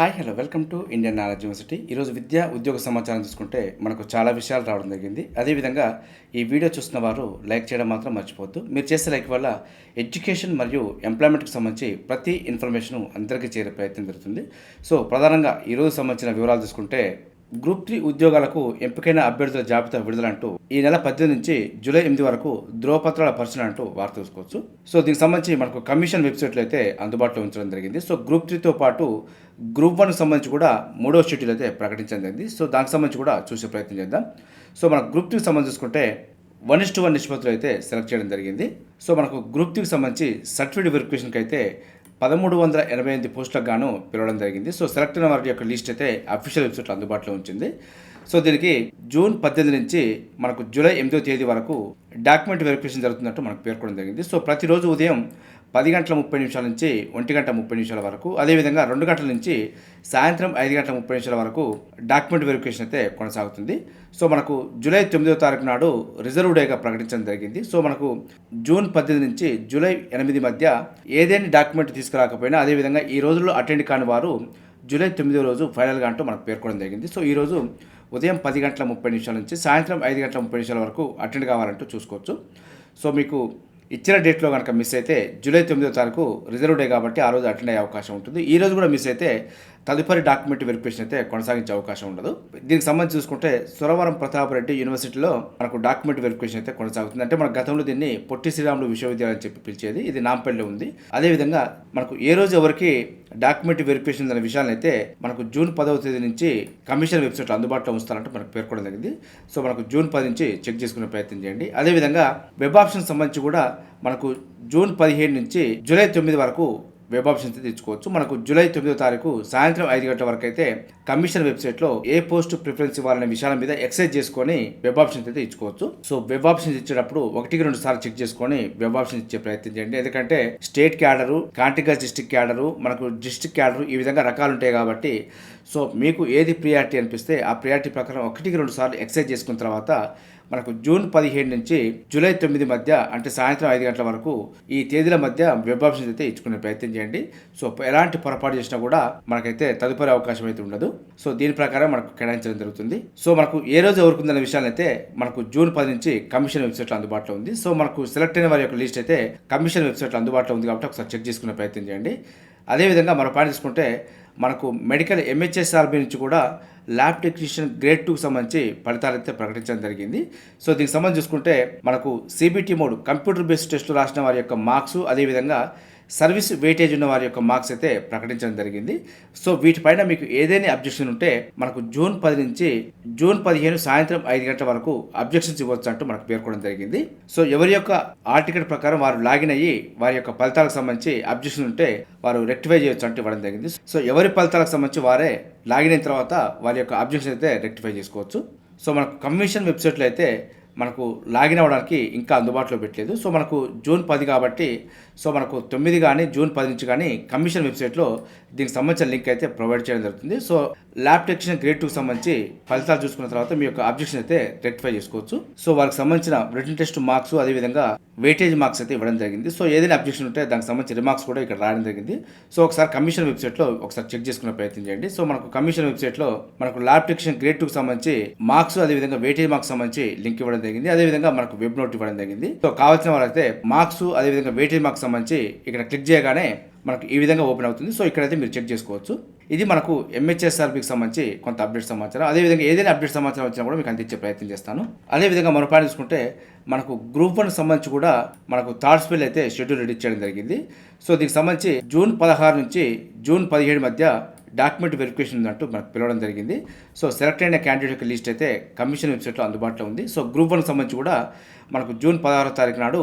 Hi hello welcome to Indian knowledge university. ఈరోజు విద్యా ఉద్యోగ సమాచారం చూసుకుంటే మనకు చాలా విషయాలు రావడం జరిగింది. అదేవిధంగా ఈ వీడియో చూస్తున్న వారు లైక్ చేయడం మాత్రం మర్చిపోవద్దు. మీరు చేసే లైక్ వల్ల ఎడ్యుకేషన్ మరియు ఎంప్లాయ్మెంట్కి సంబంధించి ప్రతి ఇన్ఫర్మేషన్ అందరికీ చేరే ప్రయత్నం జరుగుతుంది. సో ప్రధానంగా ఈరోజు సంబంధించిన వివరాలు చూసుకుంటే గ్రూప్ త్రీ ఉద్యోగాలకు ఎంపికైన అభ్యర్థుల జాబితా విడుదల అంటూ ఈ నెల పద్దెనిమిది నుంచి జూలై ఎనిమిది వరకు ధ్రువపత్రాల పరిశీలన అంటూ వార్త చూసుకోవచ్చు సో దీనికి సంబంధించి మనకు కమిషన్ వెబ్సైట్లో అయితే అందుబాటులో ఉంచడం జరిగింది. సో గ్రూప్ త్రీతో పాటు గ్రూప్ వన్ సంబంధించి కూడా మూడో షెడ్యూల్ అయితే ప్రకటించడం జరిగింది. సో దానికి సంబంధించి కూడా చూసే ప్రయత్నం చేద్దాం. సో మన గ్రూప్ త్రీకి సంబంధించి చూసుకుంటే వన్ ఇస్ టు వన్ నిష్పత్తులు అయితే సెలెక్ట్ చేయడం జరిగింది. సో మనకు గ్రూప్ త్రీకి సంబంధించి సర్టిఫికేట్ వెరిఫికేషన్కి అయితే పదమూడు వందల ఎనభై ఎనిమిది పోస్టులకు గాను పిలవడం జరిగింది. సో సెలెక్ట్ అయిన వారి యొక్క లిస్ట్ అయితే అఫీషియల్ వెబ్సైట్లో అందుబాటులో ఉంచింది. సో దీనికి జూన్ పద్దెనిమిది నుంచి మనకు జూలై ఎనిమిదో తేదీ వరకు డాక్యుమెంట్ వెరిఫికేషన్ జరుగుతున్నట్టు మనకు పేర్కొనడం జరిగింది. సో ప్రతిరోజు ఉదయం పది గంటల ముప్పై నిమిషాల నుంచి ఒంటి గంట ముప్పై నిమిషాల వరకు అదేవిధంగా రెండు గంటల నుంచి సాయంత్రం ఐదు గంటల ముప్పై నిమిషాల వరకు డాక్యుమెంట్ వెరిఫికేషన్ అయితే కొనసాగుతుంది. సో మనకు జూలై తొమ్మిదవ తారీఖు నాడు రిజర్వ్ డేగా ప్రకటించడం జరిగింది. సో మనకు జూన్ పద్దెనిమిది నుంచి జూలై ఎనిమిది మధ్య ఏదైనా డాక్యుమెంట్ తీసుకురాకపోయినా అదేవిధంగా ఈ రోజుల్లో అటెండ్ కాని వారు జూలై తొమ్మిదో రోజు ఫైనల్గా అంటూ మనకు పేర్కొనడం జరిగింది. సో ఈరోజు ఉదయం పది గంటల ముప్పై నిమిషాల నుంచి సాయంత్రం ఐదు గంటల ముప్పై నిమిషాల వరకు అటెండ్ కావాలంటూ చూసుకోవచ్చు. సో మీకు ఇచ్చిన డేట్లో కనుక మిస్ అయితే జూలై తొమ్మిదో తారీఖు రిజర్వ్ డే కాబట్టి ఆ రోజు అటెండ్ అయ్యే అవకాశం ఉంటుంది. ఈ రోజు కూడా మిస్ అయితే తదుపరి డాక్యుమెంట్ వెరిఫికేషన్ అయితే కొనసాగించే అవకాశం ఉండదు. దీనికి సంబంధించి చూసుకుంటే సురవరం ప్రతాప్ రెడ్డి యూనివర్సిటీలో మనకు డాక్యుమెంట్ వెరిఫికేషన్ అయితే కొనసాగుతుంది. అంటే మన గతంలో దీన్ని పొట్టి శ్రీరాములు విశ్వవిద్యాలయం అని చెప్పి పిలిచేది. ఇది నాంపల్లిలో ఉంది. అదేవిధంగా మనకు ఏ రోజు ఎవరికి డాక్యుమెంట్ వెరిఫికేషన్ అనే విషయాన్ని అయితే మనకు జూన్ పదవ తేదీ నుంచి కమిషన్ వెబ్సైట్లో అందుబాటులో ఉంచుతారంటే మనకు పేర్కొనడం జరిగింది. సో మనకు జూన్ పది నుంచి చెక్ చేసుకునే ప్రయత్నం చేయండి. అదేవిధంగా వెబ్ ఆప్షన్ సంబంధించి కూడా మనకు జూన్ పదిహేడు నుంచి జూలై తొమ్మిది వరకు వెబ్ ఆప్షన్ తెచ్చుకోవచ్చు. మనకు జూలై తొమ్మిదో తారీఖు సాయంత్రం ఐదు గంటల వరకు అయితే కమిషన్ వెబ్సైట్లో ఏ పోస్ట్ ప్రిఫరెన్స్ ఇవ్వాలనే విషయాల మీద ఎక్సైజ్ చేసుకొని వెబ్ ఆప్షన్స్ అయితే ఇచ్చుకోవచ్చు సో వెబ్ ఆప్షన్స్ ఇచ్చేటప్పుడు ఒకటికి రెండు సార్లు చెక్ చేసుకొని వెబ్ ఆప్షన్ ఇచ్చే ప్రయత్నం చేయండి. ఎందుకంటే స్టేట్ క్యాడరు కాంటిగా డిస్టిక్ క్యాడరు మనకు డిస్టిక్ క్యాడరు ఈ విధంగా రకాలు ఉంటాయి కాబట్టి సో మీకు ఏది ప్రియారిటీ అనిపిస్తే ఆ ప్రియారిటీ ప్రకారం ఒకటికి రెండు సార్లు ఎక్సైజ్ చేసుకున్న తర్వాత మనకు జూన్ పదిహేడు నుంచి జూలై తొమ్మిది మధ్య అంటే సాయంత్రం ఐదు గంటల వరకు ఈ తేదీల మధ్య వెబ్ ఆప్షన్స్ అయితే ఇచ్చుకునే ప్రయత్నం చేయండి. సో ఎలాంటి పొరపాటు చేసినా కూడా మనకైతే తదుపరి అవకాశం అయితే ఉండదు. సో దీని ప్రకారం మనకు కేటాయించడం జరుగుతుంది. సో మనకు ఏ రోజు ఎవరుకుందన్న విషయాన్ని అయితే మనకు జూన్ పది నుంచి కమిషన్ వెబ్సైట్లో అందుబాటులో ఉంది. సో మనకు సెలెక్ట్ అయిన వారి యొక్క లిస్ట్ అయితే కమిషన్ వెబ్సైట్లో అందుబాటులో ఉంది కాబట్టి ఒకసారి చెక్ చేసుకునే ప్రయత్నం చేయండి. అదేవిధంగా మరో పాయింట్ తీసుకుంటే మనకు మెడికల్ ఎంహెచ్ఎస్ఆర్బి నుంచి కూడా ల్యాబ్ టెక్నీషియన్ గ్రేడ్ టూకి సంబంధించి ఫలితాలైతే ప్రకటించడం జరిగింది. సో దీనికి సంబంధించి చూసుకుంటే మనకు సిబిటి మోడ్ కంప్యూటర్ బేస్డ్ టెస్టులు రాసిన వారి యొక్క మార్క్స్ అదేవిధంగా సర్వీస్ వెయిటేజ్ ఉన్న వారి యొక్క మార్క్స్ అయితే ప్రకటించడం జరిగింది. సో వీటిపైన మీకు ఏదైనా అబ్జెక్షన్ ఉంటే మనకు జూన్ పది నుంచి జూన్ పదిహేను సాయంత్రం ఐదు గంటల వరకు అబ్జెక్షన్స్ ఇవ్వచ్చు అంటూ మనకు పేర్కొనడం జరిగింది. సో ఎవరి యొక్క ఆర్టికల్ ప్రకారం వారు లాగిన్ అయ్యి వారి యొక్క ఫలితాలకు సంబంధించి అబ్జెక్షన్ ఉంటే వారు రెక్టిఫై చేయొచ్చు అంటూ ఇవ్వడం జరిగింది. సో ఎవరి ఫలితాలకు సంబంధించి వారే లాగిన్ అయిన తర్వాత వారి యొక్క అబ్జెక్షన్ అయితే రెక్టిఫై చేసుకోవచ్చు. సో మనకు కమిషన్ వెబ్సైట్లో అయితే మనకు లాగిన్ అవ్వడానికి ఇంకా అందుబాటులో పెట్టలేదు. సో మనకు జూన్ పది కాబట్టి సో మనకు తొమ్మిది కానీ జూన్ పది నుంచి కానీ కమిషన్ వెబ్సైట్లో దీనికి సంబంధించిన లింక్ అయితే ప్రొవైడ్ చేయడం జరుగుతుంది. సో ల్యాబ్ టెక్నీషియన్ గ్రేడ్ టూకి సంబంధించి ఫలితాలు చూసుకున్న తర్వాత మీ యొక్క అబ్జెక్షన్ అయితే రెక్టిఫై చేసుకోవచ్చు. సో వారికి సంబంధించిన రిటర్న్ టెస్ట్ మార్క్స్ అదేవిధంగా వెయిటేజ్ మార్క్స్ అయితే ఇవ్వడం జరిగింది. సో ఏదైనా అబ్జెక్షన్ ఉంటే దానికి సంబంధించిన రిమార్క్స్ కూడా ఇక్కడ రాయడం జరిగింది. సో ఒకసారి కమిషన్ వెబ్సైట్లో ఒకసారి చెక్ చేసుకునే ప్రయత్నం చేయండి. సో మనకు కమిషన్ వెబ్సైట్లో మనకు ల్యాబ్ టెక్నీషియన్ గ్రేడ్ టూకి సంబంధించి మార్క్స్ అదేవిధంగా వెయిటేజ్ మార్క్స్ సంబంధించి లింక్ ఇవ్వడం జరిగింది. అదేవిధంగా మనకు వెబ్ నోట్ ఇవ్వడం జరిగింది. సో కావాల్సిన వాళ్ళైతే మార్క్స్ అదేవిధంగా వెయిటేజ్ మార్క్స్ సంబంధించి ఇక్కడ క్లిక్ చేయగానే మనకు ఈ విధంగా ఓపెన్ అవుతుంది. సో ఇక్కడైతే మీరు చెక్ చేసుకోవచ్చు. ఇది మనకు ఎంహెచ్ఎస్ఆర్బికి సంబంధించి కొంత అప్డేట్ సమాచారం. అదేవిధంగా ఏదైనా అప్డేట్ సమాచారం వచ్చినా కూడా మీకు అందించే ప్రయత్నం చేస్తాను. అదేవిధంగా మరో పాయింట్ చూసుకుంటే మనకు గ్రూప్ వన్ సంబంధించి కూడా మనకు థర్డ్ స్పెల్ అయితే షెడ్యూల్ రెడీ చేయడం జరిగింది. సో దీనికి సంబంధించి జూన్ పదహారు నుంచి జూన్ పదిహేడు మధ్య డాక్యుమెంట్ వెరిఫికేషన్ అంటూ మనకు పిలవడం జరిగింది. సో సెలెక్ట్ అయిన క్యాండిడేట్ యొక్క లిస్ట్ అయితే కమిషన్ వెబ్సైట్లో అందుబాటులో ఉంది. సో గ్రూప్ వన్ సంబంధించి కూడా మనకు జూన్ పదహారో తారీఖు నాడు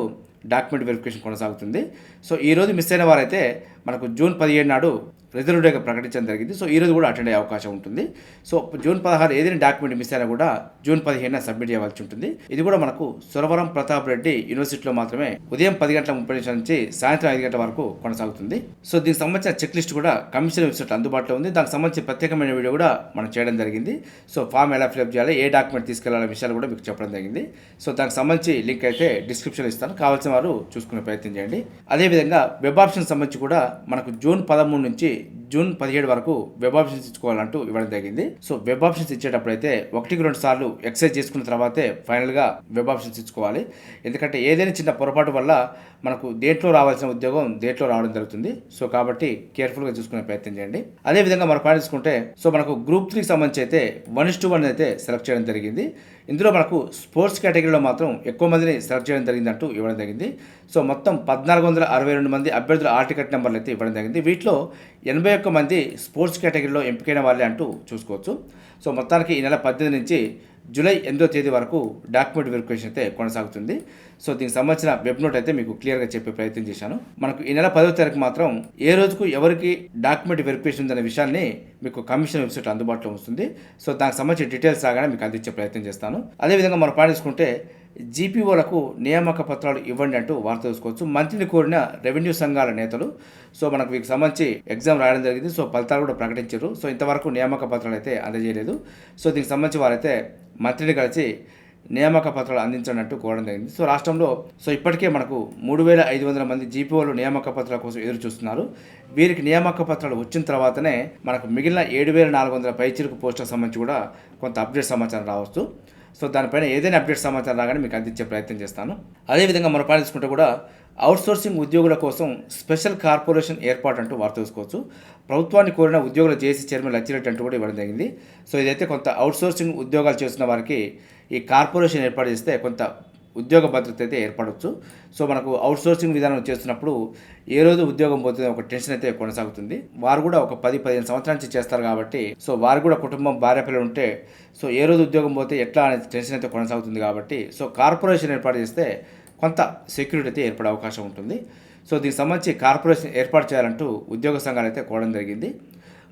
డాక్యుమెంట్ వెరిఫికేషన్ కొనసాగుతుంది. సో ఈరోజు మిస్ అయిన వారైతే మనకు జూన్ పదిహేడు నాడు రిజర్వ్ డేగా ప్రకటించడం జరిగింది. సో ఈ రోజు కూడా అటెండ్ అయ్యే అవకాశం ఉంటుంది. సో జూన్ పదహారు ఏదైనా డాక్యుమెంట్ మిస్ అయినా కూడా జూన్ పదిహేనున సబ్మిట్ చేయవలసి ఉంటుంది. ఇది కూడా మనకు సురవరం ప్రతాప్ రెడ్డి యూనివర్సిటీలో మాత్రమే ఉదయం పది గంటల ముప్పై నిమిషాల నుంచి సాయంత్రం ఐదు గంటల వరకు కొనసాగుతుంది. సో దీనికి సంబంధించిన చెక్ లిస్ట్ కూడా కమిషన్ వెబ్సైట్ అందుబాటులో ఉంది. దానికి సంబంధించి ప్రత్యేకమైన వీడియో కూడా మనం చేయడం జరిగింది. సో ఫామ్ ఎలా ఫిల్అప్ చేయాలి ఏ డాక్యుమెంట్ తీసుకెళ్ళాలనే విషయాలు కూడా మీకు చెప్పడం జరిగింది. సో దానికి సంబంధించి లింక్ అయితే డిస్క్రిప్షన్ ఇస్తాను. కావాల్సిన వారు చూసుకునే ప్రయత్నం చేయండి. అదేవిధంగా వెబ్ ఆప్షన్ సంబంధించి కూడా మనకు జూన్ పదమూడు నుంచి జూన్ పదిహేడు వరకు వెబ్ ఆప్షన్స్ ఇచ్చుకోవాలంటూ ఇవ్వడం జరిగింది. సో వెబ్ ఆప్షన్స్ ఇచ్చేటప్పుడు అయితే ఒకటికి రెండు సార్లు ఎక్సైజ్ చేసుకున్న తర్వాతే ఫైనల్గా వెబ్ ఆప్షన్స్ ఇచ్చుకోవాలి. ఎందుకంటే ఏదైనా చిన్న పొరపాటు వల్ల మనకు దేంట్లో రావాల్సిన ఉద్యోగం దేంట్లో రావడం జరుగుతుంది. సో కాబట్టి కేర్ఫుల్గా చూసుకునే ప్రయత్నం చేయండి. అదేవిధంగా మనం పాటించుకుంటే సో మనకు గ్రూప్ త్రీకి సంబంధించి అయితే వన్ ఇస్ టూ వన్ అయితే సెలెక్ట్ చేయడం జరిగింది. ఇందులో మనకు స్పోర్ట్స్ కేటగిరీలో మాత్రం ఎక్కువ మందిని సెలెక్ట్ చేయడం జరిగింది అంటూ ఇవ్వడం జరిగింది. సో మొత్తం పద్నాలుగు వందల అరవై రెండు మంది అభ్యర్థుల ఆర్ టికెట్ నెంబర్లు అయితే ఇవ్వడం జరిగింది. వీటిలో ఎనభై ఒక్క మంది స్పోర్ట్స్ కేటగిరీలో ఎంపికైన వాళ్ళే అంటూ చూసుకోవచ్చు. సో మొత్తానికి ఈ నెల పద్దెనిమిది నుంచి జూలై ఎనిమిదో తేదీ వరకు డాక్యుమెంట్ వెరిఫికేషన్ అయితే కొనసాగుతుంది. సో దీనికి సంబంధించిన వెబ్ నోట్ అయితే మీకు క్లియర్గా చెప్పే ప్రయత్నం చేశాను. మనకు ఈ నెల పదో తారీఖు మాత్రం ఏ రోజుకు ఎవరికి డాక్యుమెంట్ వెరిఫికేషన్ ఉందనే విషయాన్ని మీకు కమిషన్ వెబ్సైట్ అందుబాటులో ఉంటుంది సో దానికి సంబంధించిన డీటెయిల్స్ రాగానే మీకు అందించే ప్రయత్నం చేస్తాను. అదేవిధంగా మనం పాటించుకుంటే జీపీఓలకు నియామక పత్రాలు ఇవ్వండి అంటూ వార్త చూసుకోవచ్చు మంత్రిని కోరిన రెవెన్యూ సంఘాల నేతలు సో మనకు వీరికి సంబంధించి ఎగ్జామ్ రాయడం జరిగింది సో ఫలితాలు కూడా ప్రకటించారు. సో ఇంతవరకు నియామక పత్రాలు అయితే అందజేయలేదు. సో దీనికి సంబంధించి వారైతే మంత్రిని కలిసి నియామక పత్రాలు అందించనట్టు కోరడం జరిగింది. సో రాష్ట్రంలో సో ఇప్పటికే మనకు మూడు వేల ఐదు వందల మంది జీపీఓలు నియామక పత్రాల కోసం ఎదురు చూస్తున్నారు. వీరికి నియామక పత్రాలు వచ్చిన తర్వాతనే మనకు మిగిలిన ఏడు వేల నాలుగు వందల పైచిరుకు పోస్టులకు సంబంధించి కూడా కొంత అప్డేట్ సమాచారం రావచ్చు. సో దానిపైన ఏదైనా అప్డేట్ సమాచారం రాగానే మీకు అందించే ప్రయత్నం చేస్తాను. అదేవిధంగా మనం పాటించుకుంటే కూడా అవుట్సోర్సింగ్ ఉద్యోగుల కోసం స్పెషల్ కార్పొరేషన్ ఏర్పాటు అంటూ వార్త చూసుకోవచ్చు ప్రభుత్వాన్ని కోరిన ఉద్యోగుల జేసీ చైర్మన్ లచ్చిరెడ్డి అంటూ కూడా ఇవ్వడం జరిగింది. సో ఇదైతే కొంత అవుట్సోర్సింగ్ ఉద్యోగాలు చేస్తున్న వారికి ఈ కార్పొరేషన్ ఏర్పాటు చేస్తే కొంత ఉద్యోగ భద్రత అయితే ఏర్పడవచ్చు సో మనకు అవుట్ సోర్సింగ్ విధానం చేస్తున్నప్పుడు ఏ రోజు ఉద్యోగం పోతుంది ఒక టెన్షన్ అయితే కొనసాగుతుంది. వారు కూడా ఒక పది పదిహేను సంవత్సరాల నుంచి చేస్తారు కాబట్టి సో వారు కూడా కుటుంబం భార్య పిల్లలు ఉంటే సో ఏ రోజు ఉద్యోగం పోతే ఎట్లా అనే టెన్షన్ అయితే కొనసాగుతుంది కాబట్టి సో కార్పొరేషన్ ఏర్పాటు చేస్తే కొంత సెక్యూరిటీ అయితే ఏర్పడే అవకాశం ఉంటుంది. సో దీనికి సంబంధించి కార్పొరేషన్ ఏర్పాటు చేయాలంటూ ఉద్యోగ సంఘాలు అయితే కోవడం జరిగింది.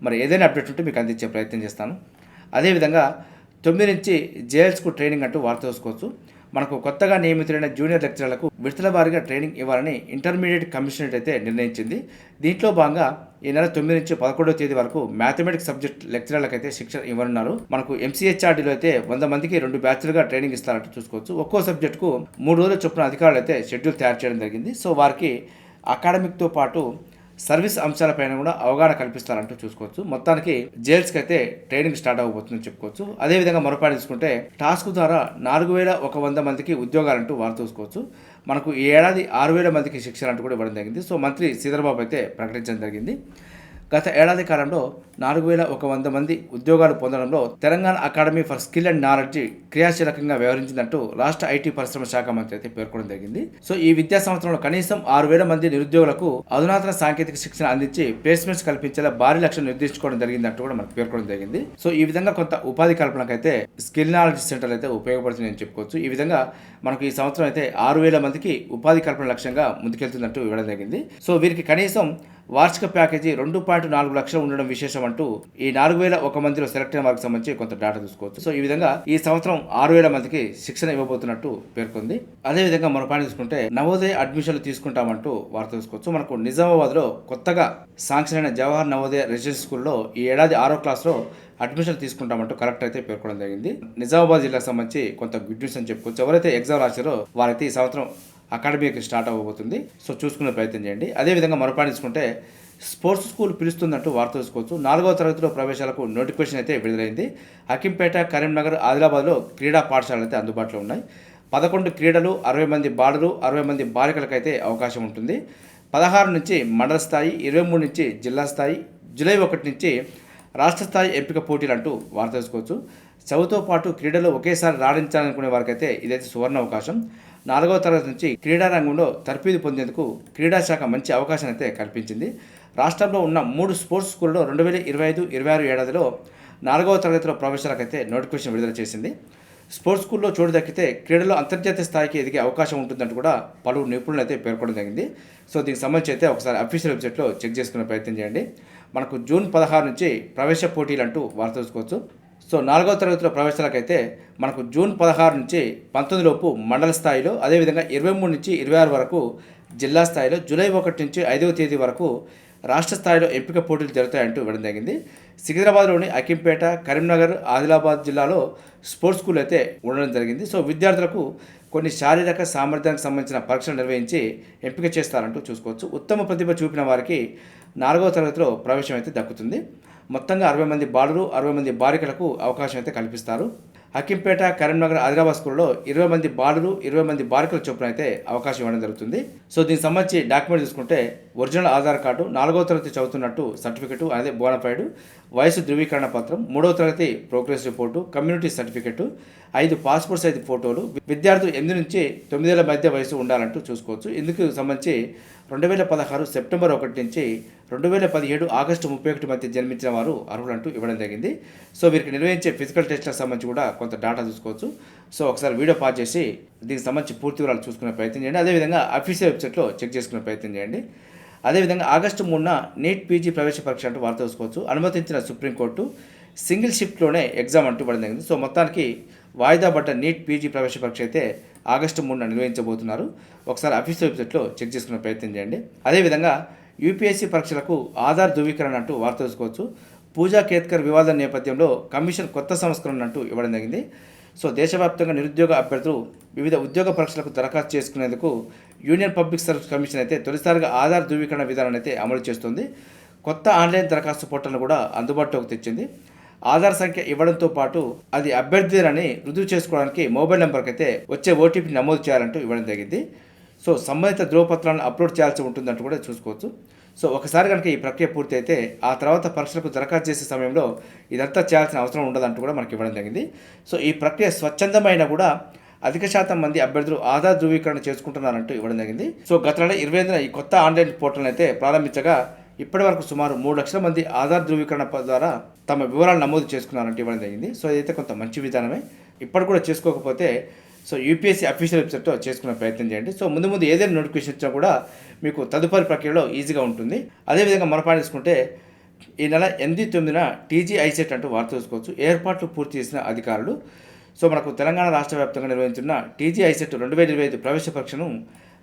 మరి ఏదైనా అప్డేట్ ఉంటే మీకు అందించే ప్రయత్నం చేస్తాను. అదేవిధంగా తొమ్మిది నుంచి జేఎల్స్కు ట్రైనింగ్ అంటూ వార్త చూసుకోవచ్చు మనకు కొత్తగా నియమితులైన జూనియర్ లెక్చరర్లకు విడతల వారీగా ట్రైనింగ్ ఇవ్వాలని ఇంటర్మీడియట్ కమిషనరేట్ అయితే నిర్ణయించింది. దీంట్లో భాగంగా ఈ నెల తొమ్మిది నుంచి పదకొండవ తేదీ వరకు మ్యాథమెటిక్స్ సబ్జెక్ట్ లెక్చరర్లకు అయితే శిక్షణ ఇవ్వనున్నారు. మనకు ఎంసీహెచ్ఆర్డీలో అయితే వంద మందికి రెండు బ్యాచ్లుగా ట్రైనింగ్ ఇస్తారంటూ చూసుకోవచ్చు. ఒక్కో సబ్జెక్టుకు మూడు రోజుల చొప్పున అధికారులు అయితే షెడ్యూల్ తయారు చేయడం జరిగింది. సో వారికి అకాడమిక్తో పాటు సర్వీస్ అంశాలపైన కూడా అవగాహన కల్పిస్తారంటూ చూసుకోవచ్చు. మొత్తానికి జైల్స్కి అయితే ట్రైనింగ్ స్టార్ట్ అవ్వబోతుందని చెప్పుకోవచ్చు. అదేవిధంగా మరోపాటు తీసుకుంటే టాస్క్ ద్వారా నాలుగు వేల ఒక వంద మందికి ఉద్యోగాలంటూ వారు చూసుకోవచ్చు. మనకు ఈ ఏడాది ఆరు వేల మందికి శిక్షణ అంటూ కూడా ఇవ్వడం జరిగింది. సో మంత్రి సీదర్బాబు అయితే ప్రకటించడం జరిగింది. గత ఏడాది కాలంలో నాలుగు వేల ఒక వంద మంది ఉద్యోగాలు పొందడంలో Telangana academy for skill and knowledge క్రియాశీలకంగా వ్యవహరించిందంటూ రాష్ట్ర ఐటీ పరిశ్రమ శాఖ మంత్రి అయితే పేర్కొనడం జరిగింది. సో ఈ విద్యా సంవత్సరంలో కనీసం ఆరు వేల మంది నిరుద్యోగులకు అధునాతన సాంకేతిక శిక్షణ అందించి ప్లేస్మెంట్స్ కల్పించేలా భారీ లక్ష్యం నిర్దేశించుకోవడం జరిగిందంటూ కూడా మనకు పేర్కొనడం జరిగింది. సో ఈ విధంగా కొంత ఉపాధి కల్పనకైతే స్కిల్ నాలెడ్జ్ సెంటర్లు అయితే ఉపయోగపడుతుందని చెప్పుకోవచ్చు. ఈ విధంగా మనకు ఈ సంవత్సరం అయితే ఆరు వేల మందికి ఉపాధి కల్పన లక్ష్యంగా ముందుకెళ్తుందంటూ ఇవ్వడం జరిగింది. సో వీరికి కనీసం వార్షిక ప్యాకేజీ రెండు పాయింట్ నాలుగు లక్షలు ఉండడం విశేషం అంటూ ఈ నాలుగు వేల ఒక మందిలో సెలెక్ట్ అయిన వారికి సంబంధించి కొంత డేటా చూసుకోవచ్చు సో ఈ విధంగా ఈ సంవత్సరం ఆరు వేల మందికి శిక్షణ ఇవ్వబోతున్నట్టు పేర్కొంది. అదేవిధంగా మనం పాయింట్ చూసుకుంటే నవోదయ అడ్మిషన్లు తీసుకుంటామంటూ వార్త చూసుకోవచ్చు మనకు నిజామాబాద్లో కొత్తగా శాంక్షన్ అయిన జవహర్ నవోదయ రెసిడెన్షియల్ స్కూల్లో ఈ ఏడాది ఆరో క్లాస్లో అడ్మిషన్ తీసుకుంటామంటూ కలెక్టర్ అయితే పేర్కొనడం జరిగింది. నిజామాబాద్ జిల్లాకు సంబంధించి కొంత గుడ్ న్యూస్ అని చెప్పుకోవచ్చు. ఎవరైతే ఎగ్జామ్ రాశారో వారైతే ఈ సంవత్సరం అకాడమీకి స్టార్ట్ అవ్వబోతుంది. సో చూసుకునే ప్రయత్నం చేయండి. అదేవిధంగా మరపాటించుకుంటే స్పోర్ట్స్ స్కూల్ పిలుస్తుందంటూ వార్త చూసుకోవచ్చు నాలుగవ తరగతిలో ప్రవేశాలకు నోటిఫికేషన్ అయితే విడుదలైంది. అకింపేట కరీంనగర్ ఆదిలాబాద్లో క్రీడా పాఠశాలలు అయితే అందుబాటులో ఉన్నాయి. పదకొండు క్రీడలు అరవై మంది బాలురు అరవై మంది బాలికలకైతే అవకాశం ఉంటుంది. పదహారు నుంచి మండల స్థాయి ఇరవై మూడు నుంచి జిల్లా స్థాయి జూలై ఒకటి నుంచి రాష్ట్ర స్థాయి ఎంపిక పోటీలు అంటూ వార్త తెలుసుకోవచ్చు. చదువుతో పాటు క్రీడలో ఒకేసారి రాణించాలనుకునే వారికైతే ఇదైతే సువర్ణ అవకాశం. నాలుగవ తరగతి నుంచి క్రీడా రంగంలో తర్ఫీదు పొందేందుకు క్రీడా శాఖ మంచి అవకాశం అయితే కల్పించింది. రాష్ట్రంలో ఉన్న మూడు స్పోర్ట్స్ స్కూల్లో రెండు వేల ఇరవై ఐదు ఇరవై ఆరు ఏడాదిలో నాలుగవ తరగతిలో ప్రవేశాలకైతే నోటిఫికేషన్ విడుదల చేసింది. స్పోర్ట్స్ స్కూల్లో చోటు దక్కితే క్రీడలో అంతర్జాతీయ స్థాయికి ఎదిగే అవకాశం ఉంటుందంటూ కూడా పలువురు నిపుణులు అయితే పేర్కొనడం జరిగింది. సో దీనికి సంబంధించి అయితే ఒకసారి అఫీషియల్ వెబ్సైట్లో చెక్ చేసుకునే ప్రయత్నం చేయండి. మనకు జూన్ పదహారు నుంచి ప్రవేశ పోటీలు అంటూ వార్త తెలుసుకోవచ్చు. సో నాలుగో తరగతిలో ప్రవేశాలకైతే మనకు జూన్ పదహారు నుంచి పంతొమ్మిది లోపు మండల స్థాయిలో అదేవిధంగా ఇరవై మూడు నుంచి ఇరవై ఆరు వరకు జిల్లా స్థాయిలో జూలై ఒకటి నుంచి ఐదవ తేదీ వరకు రాష్ట్ర స్థాయిలో ఎంపిక పోటీలు జరుగుతాయంటూ ఇవ్వడం జరిగింది. సికింద్రాబాద్లోని అకింపేట కరీంనగర్ ఆదిలాబాద్ జిల్లాలో స్పోర్ట్స్ స్కూల్ అయితే ఉండడం జరిగింది. సో విద్యార్థులకు కొన్ని శారీరక సామర్థ్యానికి సంబంధించిన పరీక్షలు నిర్వహించి ఎంపిక చేస్తారంటూ చూసుకోవచ్చు. ఉత్తమ ప్రతిభ చూపిన వారికి నాలుగవ తరగతిలో ప్రవేశం అయితే దక్కుతుంది. మొత్తంగా అరవై మంది బాలురు అరవై మంది బాలికలకు అవకాశం అయితే కల్పిస్తారు. హకింపేట కరీంనగర్ ఆదిలాబాద్ స్కూల్లో ఇరవై మంది బాలురు ఇరవై మంది బాలికల చొప్పున అయితే అవకాశం ఇవ్వడం జరుగుతుంది. సో దీనికి సంబంధించి డాక్యుమెంట్ చూసుకుంటే ఒరిజినల్ ఆధార్ కార్డు నాలుగో తరగతి చదువుతున్నట్టు సర్టిఫికెట్ అదే బోనఫైడ్ వయసు ధృవీకరణ పత్రం మూడవ తరగతి ప్రోగ్రెస్ రిపోర్టు కమ్యూనిటీ సర్టిఫికెట్ ఐదు పాస్పోర్ట్ సైజు ఫోటోలు విద్యార్థులు ఎనిమిది నుంచి తొమ్మిదేళ్ళ మధ్య వయసు ఉండాలంటూ చూసుకోవచ్చు. ఇందుకు సంబంధించి రెండు వేల పదహారు సెప్టెంబర్ ఒకటి నుంచి రెండు వేల పదిహేడు ఆగస్టు ముప్పై ఒకటి మధ్య జన్మించిన వారు అర్హులంటూ ఇవ్వడం జరిగింది. సో వీరికి నిర్వహించే ఫిజికల్ టెస్ట్లకు సంబంధించి కూడా కొంత డేటా చూసుకోవచ్చు. సో ఒకసారి వీడియో పాస్ చేసి దీనికి సంబంధించి పూర్తి వివరాలు చూసుకునే ప్రయత్నం చేయండి. అదేవిధంగా అఫీషియల్ వెబ్సైట్లో చెక్ చేసుకునే ప్రయత్నం చేయండి. అదేవిధంగా ఆగస్టు మూడున నీట్ పీజీ ప్రవేశ పరీక్ష అంటూ వార్త చూసుకోవచ్చు. అనుమతించిన సుప్రీంకోర్టు సింగిల్ షిఫ్ట్లోనే ఎగ్జామ్ అంటూ పడింది జరిగింది. సో మొత్తానికి వాయిదా పడ్డ నీట్ పీజీ ప్రవేశ పరీక్ష అయితే ఆగస్టు మూడున నిర్వహించబోతున్నారు. ఒకసారి అఫీషియల్ వెబ్సైట్లో చెక్ చేసుకునే ప్రయత్నం చేయండి. అదేవిధంగా యూపీఎస్సీ పరీక్షలకు ఆధార్ ధృవీకరణ అంటూ వార్త తెలుసుకోవచ్చు. పూజా కేత్కర్ వివాదం నేపథ్యంలో కమిషన్ కొత్త సంస్కరణ అంటూ ఇవ్వడం జరిగింది. సో దేశవ్యాప్తంగా నిరుద్యోగ అభ్యర్థులు వివిధ ఉద్యోగ పరీక్షలకు దరఖాస్తు చేసుకునేందుకు యూనియన్ పబ్లిక్ సర్వీస్ కమిషన్ అయితే తొలిసారిగా ఆధార్ ధృవీకరణ విధానాన్ని అయితే అమలు చేస్తుంది. కొత్త ఆన్లైన్ దరఖాస్తు పోర్టల్ను కూడా అందుబాటులోకి తెచ్చింది. ఆధార్ సంఖ్య ఇవ్వడంతో పాటు అది అభ్యర్థిని రుజువు చేసుకోవడానికి మొబైల్ నెంబర్కి అయితే వచ్చే ఓటీపీ నమోదు చేయాలంటూ ఇవ్వడం జరిగింది. సో సంబంధిత ధృవపత్రాలను అప్లోడ్ చేయాల్సి ఉంటుందంటూ కూడా చూసుకోవచ్చు. సో ఒకసారి కనుక ఈ ప్రక్రియ పూర్తి అయితే ఆ తర్వాత పరీక్షలకు దరఖాస్తు చేసే సమయంలో ఇదంతా చేయాల్సిన అవసరం ఉండదంటూ కూడా మనకి ఇవ్వడం జరిగింది. సో ఈ ప్రక్రియ స్వచ్ఛందమైన కూడా అధిక శాతం మంది అభ్యర్థులు ఆధార్ ధృవీకరణ చేసుకుంటున్నారంటూ ఇవ్వడం జరిగింది. సో గత నెల ఇరవై ఐదున ఈ కొత్త ఆన్లైన్ పోర్టల్ అయితే ప్రారంభించగా ఇప్పటి వరకు సుమారు మూడు లక్షల మంది ఆధార్ ధృవీకరణ ద్వారా తమ వివరాలు నమోదు చేసుకున్నారంటే ఇవ్వడం జరిగింది. సో ఇదైతే కొంత మంచి విధానమే. ఇప్పటి కూడా చేసుకోకపోతే సో యూపీఎస్సీ అఫీషియల్ వెబ్సైట్లో చేసుకునే ప్రయత్నం చేయండి. సో ముందు ముందు ఏదైనా నోటిఫికేషన్ ఇచ్చినా కూడా మీకు తదుపరి ప్రక్రియలో ఈజీగా ఉంటుంది. అదేవిధంగా మరపాటు తీసుకుంటే ఈ నెల ఎనిమిది తొమ్మిదిన టీజీ ఐసెట్ అంటూ వార్త చూసుకోవచ్చు. ఏర్పాట్లు పూర్తి చేసిన అధికారులు. సో మనకు తెలంగాణ రాష్ట్ర వ్యాప్తంగా నిర్వహించిన టీజీఐసెట్ రెండు వేల ఇరవై ఐదు ప్రవేశ పరీక్షను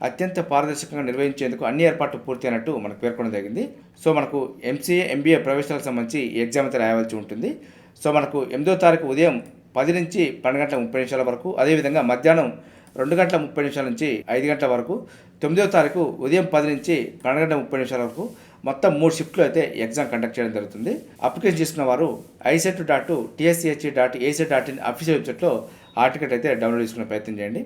అత్యంత పారదర్శకంగా నిర్వహించేందుకు అన్ని ఏర్పాట్లు పూర్తి అయినట్టు మనకు పేర్కొనడం జరిగింది. సో మనకు ఎంసీఏ ఎంబీఏ ప్రవేశాలకు సంబంధించి ఎగ్జామ్ అయితే రాయవలసి ఉంటుంది. సో మనకు ఎనిమిదో తారీఖు ఉదయం పది నుంచి పన్నెండు గంటల ముప్పై నిమిషాల వరకు అదేవిధంగా మధ్యాహ్నం రెండు గంటల ముప్పై నిమిషాల నుంచి ఐదు గంటల వరకు తొమ్మిదో తారీఖు ఉదయం పది నుంచి పన్నెండు గంటల ముప్పై నిమిషాల వరకు మొత్తం మూడు షిఫ్ట్లు అయితే ఎగ్జామ్ కండక్ట్ చేయడం జరుగుతుంది. అప్లికేషన్ చేసుకున్న వారు ICET dot TSCHE dot ac dot in official వెబ్సైట్లో ఆ టికెట్ అయితే డౌన్లోడ్ చేసుకునే ప్రయత్నం చేయండి.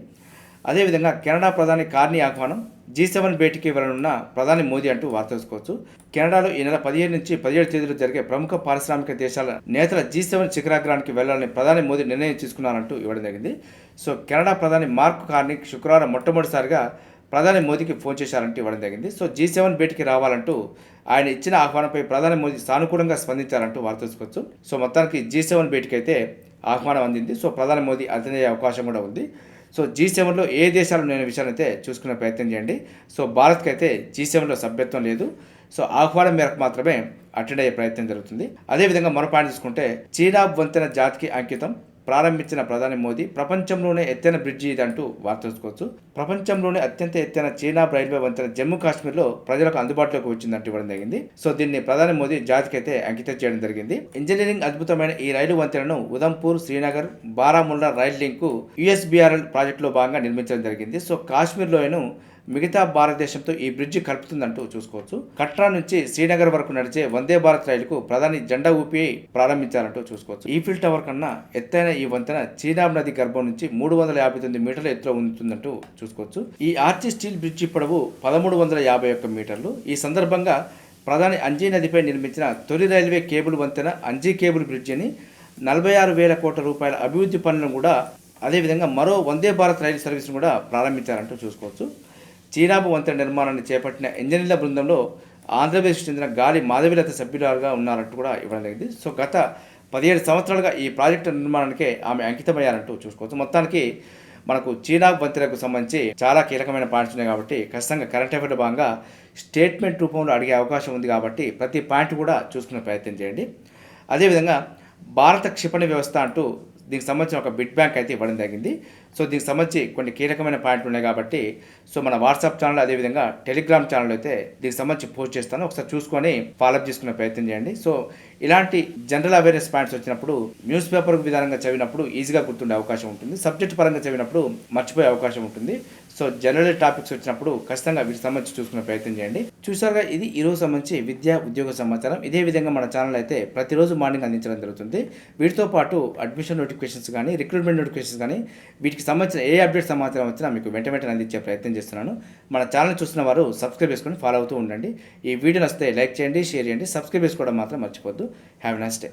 అదేవిధంగా కెనడా ప్రధాని కార్ని ఆహ్వానం జీ సెవెన్ భేటీకి వెళ్ళనున్న ప్రధాని మోదీ అంటూ వార్త తెలుసుకోవచ్చు. కెనడాలో ఈ నెల పదిహేను నుంచి పదిహేడు తేదీలో జరిగే ప్రముఖ పారిశ్రామిక దేశాల నేతల జీ సెవెన్ శిఖరాగ్రానికి వెళ్ళాలని ప్రధాని మోదీ నిర్ణయం తీసుకున్నారంటూ ఇవ్వడం జరిగింది. సో కెనడా ప్రధాని మార్క్ కార్ని శుక్రవారం మొట్టమొదటిసారిగా ప్రధాని మోదీకి ఫోన్ చేశారంటూ ఇవ్వడం జరిగింది. సో జీ సెవెన్ భేటీకి రావాలంటూ ఆయన ఇచ్చిన ఆహ్వానంపై ప్రధాని మోదీ సానుకూలంగా స్పందించారంటూ వార్త తెలుసుకోవచ్చు. సో మొత్తానికి జీ సెవెన్ భేటీకి అయితే ఆహ్వానం అందింది. సో ప్రధాని మోదీ అటెండ్ అయ్యే అవకాశం కూడా ఉంది. సో జీ సెవెన్లో ఏ దేశాలు నేను విషయాన్ని అయితే చూసుకునే ప్రయత్నం చేయండి. సో భారత్కి అయితే జీ సెవెన్లో సభ్యత్వం లేదు. సో ఆహ్వానం మేరకు మాత్రమే అటెండ్ అయ్యే ప్రయత్నం జరుగుతుంది. అదేవిధంగా మరో పాయింట్ చూసుకుంటే చీనా వంతెన జాతికి అంకితం. ప్రారంభించిన ప్రధాని మోదీ ప్రపంచంలోనే ఎత్తైన బ్రిడ్జి ఇదంటూ వార్త తెలుసుకోవచ్చు. ప్రపంచంలోనే అత్యంత ఎత్తైన చైనా రైల్వే వంతెన జమ్మూ కాశ్మీర్లో ప్రజలకు అందుబాటులోకి వచ్చిందంటూ ఇవ్వడం జరిగింది. సో దీన్ని ప్రధాని మోదీ జాతికి అయితే అంకితం చేయడం జరిగింది. ఇంజనీరింగ్ అద్భుతమైన ఈ రైలు వంతెనను Udhampur Srinagar Baramulla rail link USBRL ప్రాజెక్టులో భాగంగా నిర్మించడం జరిగింది. సో కాశ్మీర్లోను మిగతా భారతదేశంతో ఈ బ్రిడ్జి కలుపుతుందంటూ చూసుకోవచ్చు. కట్రా నుంచి శ్రీనగర్ వరకు నడిచే వందే భారత్ రైలుకు ప్రధాని జెండా ఊపి ప్రారంభించారంటూ చూసుకోవచ్చు. ఈఫిల్ టవర్ కన్నా ఎత్తైన ఈ వంతెన చీనాబ్ నది గర్భం నుంచి మూడు వందల యాభై తొమ్మిది మీటర్ల ఎత్తులో ఉంటుందంటూ చూసుకోవచ్చు. ఈ ఆర్చి స్టీల్ బ్రిడ్జి పొడవు పదమూడు వందల యాభై ఒక్క మీటర్లు. ఈ సందర్భంగా ప్రధాని అంజీ నదిపై నిర్మించిన తొలి రైల్వే కేబుల్ వంతెన అంజీ కేబుల్ బ్రిడ్జిని నలభై ఆరు వేల కోట్ల రూపాయల అభివృద్ధి పనులను కూడా అదేవిధంగా మరో వందే భారత్ రైలు సర్వీస్ను కూడా ప్రారంభించారంటూ చూసుకోవచ్చు. చీనాబు వంతెన నిర్మాణాన్ని చేపట్టిన ఇంజనీర్ల బృందంలో ఆంధ్రప్రదేశ్ చెందిన గాలి మాధవీలత సభ్యురాలుగా ఉన్నారంటూ కూడా ఇవ్వడం జరిగింది. సో గత పదిహేడు సంవత్సరాలుగా ఈ ప్రాజెక్టు నిర్మాణానికి ఆమె అంకితమయ్యారంటూ చూసుకోవచ్చు. మొత్తానికి మనకు చీనా వంతెనకు సంబంధించి చాలా కీలకమైన పాయింట్స్ ఉన్నాయి కాబట్టి ఖచ్చితంగా కరెంట్ అఫైర్ భాగంగా స్టేట్మెంట్ రూపంలో అడిగే అవకాశం ఉంది కాబట్టి ప్రతి పాయింట్ కూడా చూసుకునే ప్రయత్నం చేయండి. అదేవిధంగా భారత క్షిపణి వ్యవస్థ అంటూ దీనికి సంబంధించిన ఒక బిట్ బ్యాంక్ అయితే ఇవ్వడం జరిగింది. సో దీనికి సంబంధించి కొన్ని కీలకమైన పాయింట్లు ఉన్నాయి కాబట్టి సో మన వాట్సాప్ ఛానల్ అదేవిధంగా టెలిగ్రామ్ ఛానల్ అయితే దీనికి సంబంధించి పోస్ట్ చేస్తాను. ఒకసారి చూసుకొని ఫాలోఅప్ చేసుకునే ప్రయత్నం చేయండి. సో ఇలాంటి జనరల్ అవేర్నెస్ పాయింట్స్ వచ్చినప్పుడు న్యూస్ పేపర్ విధానంగా చదివినప్పుడు ఈజీగా గుర్తుండే అవకాశం ఉంటుంది. సబ్జెక్ట్ పరంగా చదివినప్పుడు మర్చిపోయే అవకాశం ఉంటుంది. సో జనరల్ టాపిక్స్ వచ్చినప్పుడు ఖచ్చితంగా వీటికి సంబంధించి చూసుకునే ప్రయత్నం చేయండి. చూసారుగా ఇది ఈ రోజు సంబంధించి విద్యా ఉద్యోగ సమాచారం. ఇదే విధంగా మన ఛానల్ అయితే ప్రతిరోజు మార్నింగ్ అందించడం జరుగుతుంది. వీటితో పాటు అడ్మిషన్ నోటిఫికేషన్స్ కానీ రిక్రూట్మెంట్ నోటిఫికేషన్స్ కానీ వీటికి సంబంధించిన ఏ అప్డేట్ సమాచారం వచ్చినా మీకు వెంట వెంటనే అందించే ప్రయత్నం చేస్తున్నాను. మన ఛానల్ చూస్తున్న వారు సబ్స్క్రైబ్ చేసుకొని ఫాలో అవుతూ ఉండండి. ఈ వీడియో వస్తే లైక్ చేయండి షేర్ చేయండి. సబ్స్క్రైబ్ చేసుకోవడం మాత్రం మర్చిపోద్దు హ్యావ్ నైస్ డే.